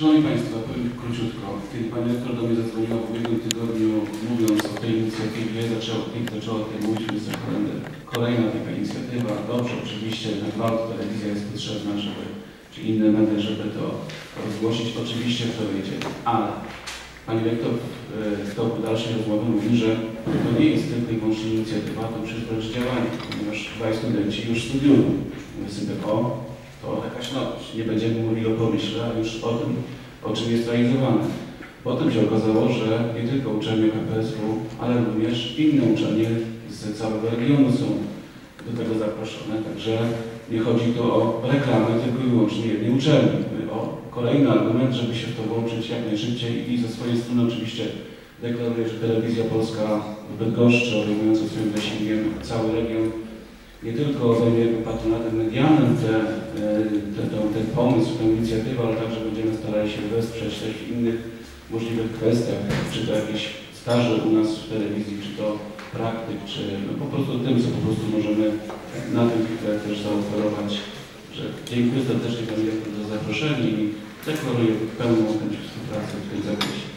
Szanowni Państwo, powiem króciutko. Kiedy Pani rektor do mnie zadzwoniła w ubiegłym tygodniu, mówiąc o tej inicjatywie, zaczęła, zaczęła o tym mówić Minister Kolender. Kolejna taka inicjatywa. Dobrze, oczywiście na gwałt telewizja jest potrzebna, żeby, czy inne media, żeby to rozgłosić. Oczywiście w to wejdzie. Ale Pani rektor e, w toku dalszej rozmowy mówi, że to nie jest tylko i wyłącznie inicjatywa, to przecież wręcz działanie, ponieważ dwaj studenci już studiują. Mówię sobie, o, to jakaś nowość. Nie będziemy mówili o pomyśle, ale już o tym, o czym jest realizowane. Potem się okazało, że nie tylko uczelnie KPSW, ale również inne uczelnie z całego regionu są do tego zaproszone. Także nie chodzi tu o reklamę tylko i wyłącznie jednej uczelni. O kolejny argument, żeby się w to włączyć jak najszybciej i ze swojej strony oczywiście deklaruję, że Telewizja Polska w Bydgoszczy, obejmująca swoim zasięgiem cały region, nie tylko obejmie patronatem medialnym te, e, te, te, ten pomysł, tę inicjatywę, ale także będziemy starali się wesprzeć też w innych możliwych kwestiach, czy to jakieś staże u nas w telewizji, czy to praktyk, czy no po prostu tym, co po prostu możemy na tym chwilę też zaoferować. Że dziękuję serdecznie Pani Rektor za zaproszenie i deklaruję pełną chęć współpracy w tym zakresie.